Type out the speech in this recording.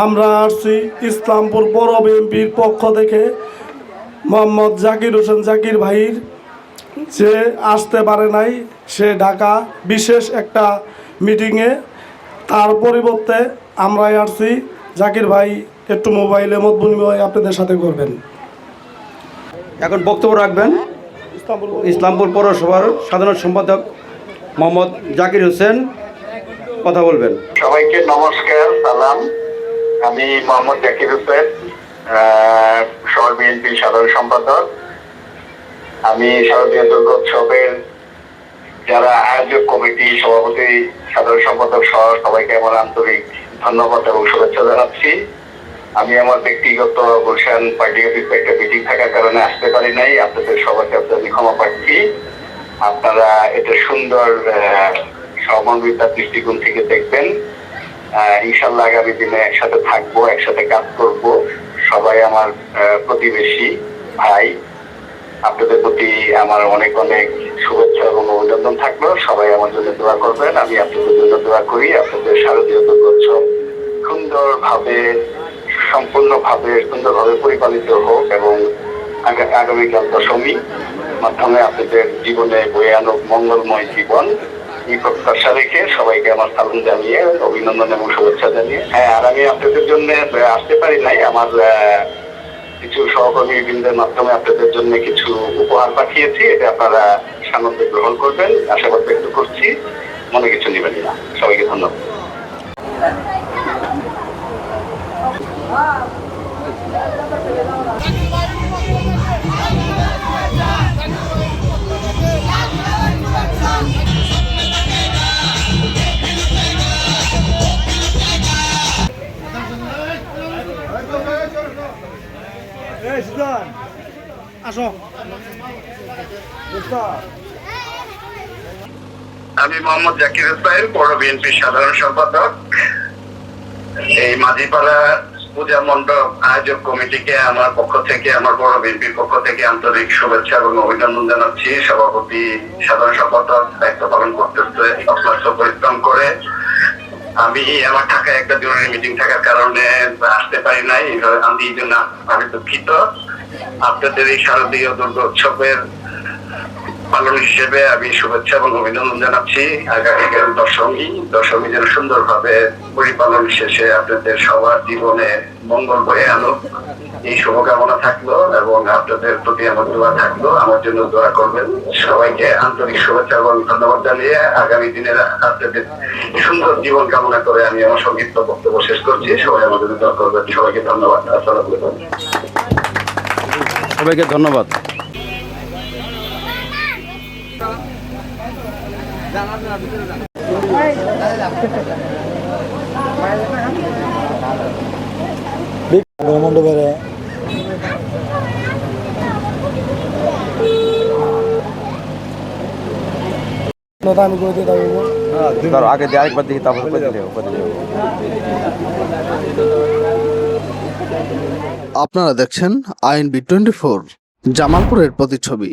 আমরা আসছি ইসলামপুর পৌর বিএনপির পক্ষ থেকে। মোহাম্মদ জাকির হোসেন জাকির ভাইয়ের যে আসতে পারে নাই সে ঢাকা। বিশেষ একটা মিটিংয়ে তার পরিবর্তে আমরাই আসছি। জাকির ভাই একটু মোবাইলে মত বিনিময় আপনাদের সাথে করবেন। এখন বক্তব্য রাখবেন। ইসলামপুর পৌরসভার সাধারণ সম্পাদক মোহাম্মদ জাকির হোসেন কথা বলবেন। সবাইকে নমস্কার সালাম। আমি মোহাম্মদ জাকির হোসেন শহর বিএনপি সাধারণ সম্পাদক। আমি শারদীয় দুর্গোৎসবের যারা আয়োজক কমিটি সভাপতি, সাধারণ সম্পাদক সহ সবাইকে আমার আন্তরিক ধন্যবাদ এবং শুভেচ্ছা জানাচ্ছি। আমি আমার ব্যক্তিগত গুলশান পার্টি অফিসে একটা মিটিং থাকার কারণে আসতে পারি নাই। আপনাদের সবাইকে আপনাদের ক্ষমা প্রার্থী। আপনারা এটা সুন্দর সমন্বিতার দৃষ্টিকোণ থেকে দেখবেন। ইনশাল্লাহ আগামী দিনে একসাথে থাকব, একসাথে কাজ করব। সবাই আমার প্রতিবেশী ভাই। আপনাদের প্রতি আমার অনেক অনেক শুভেচ্ছা এবং অভিনন্দন থাকল। সবাই আমার জন্য দোয়া করবেন। আমি আপনাদের জন্য দোয়া করি। আপনাদের শারদীয় দুর্গোৎসব সুন্দরভাবে, সম্পূর্ণভাবে, সুন্দরভাবে পরিপালিত হোক এবং আগামীকাল দশমী মাধ্যমে আপনাদের জীবনে বয়ে আনুক মঙ্গলময় জীবন। এই প্রত্যাশা সবাইকে আমার সালাম জানিয়ে, অভিনন্দন এবং শুভেচ্ছা জানিয়ে। হ্যাঁ আর আমি আপনাদের জন্য আসতে পারি নাই, আমার কিছু সহকর্মী বৃন্দের মাধ্যমে আপনাদের জন্য কিছু উপহার পাঠিয়েছি, এটা আপনারা সানন্দে গ্রহণ করবেন। আশাবাদ ব্যক্ত করছি, মনে কিছু নেবেন না। সবাইকে আমি মোহাম্মদ জাকির হোসেন পৌর বিএনপির সাধারণ সম্পাদক। এই মাঝিপাড়া পূজা মণ্ডপ আয়োজক কমিটিকে আমার পক্ষ থেকে, আমার পৌর বিএনপির পক্ষ থেকে আন্তরিক শুভেচ্ছা এবং অভিনন্দন জানাচ্ছি। সভাপতি, সাধারণ সম্পাদক দায়িত্ব পালন করতেছে অক্লান্ত পরিশ্রম করে। আমি আমার ঢাকায় একটা জরুরি মিটিং থাকার কারণে পারি নাই আমি এই জন্য আমি দুঃখিত। আপনাদের এই শারদীয় দুর্গোৎসবের পালন হিসেবে আমি শুভেচ্ছা এবং অভিনন্দন জানাচ্ছি আগামীকাল দশমী। দশমী যেন সুন্দরভাবে পরিপালন শেষে আপনাদের সবার জীবনে মঙ্গল বয়ে আনুক। এই শুভকামনা থাকল এবং আপনাদের প্রতি আমার দোয়া থাকল। আমার জন্য দোয়া করবেন। সবাইকে আন্তরিক শুভেচ্ছা এবং ধন্যবাদ জানিয়ে আগামী দিনের আপনাদের সুন্দর জীবন কামনা করে আমি আমার সংক্ষিপ্ত বক্তব্য শেষ করছি। সবাই জন্য দোয়া করবেন। সবাইকে ধন্যবাদ। আসসালামু সবাইকে ধন্যবাদ। আমি করে দিয়ে আগে দিয়ে আরেকবার দেখি তারপর করে দিলে করে দিলে আপনারা দেখছেন আইএনবি টোয়েন্টি ফোর জামালপুরের প্রতিচ্ছবি।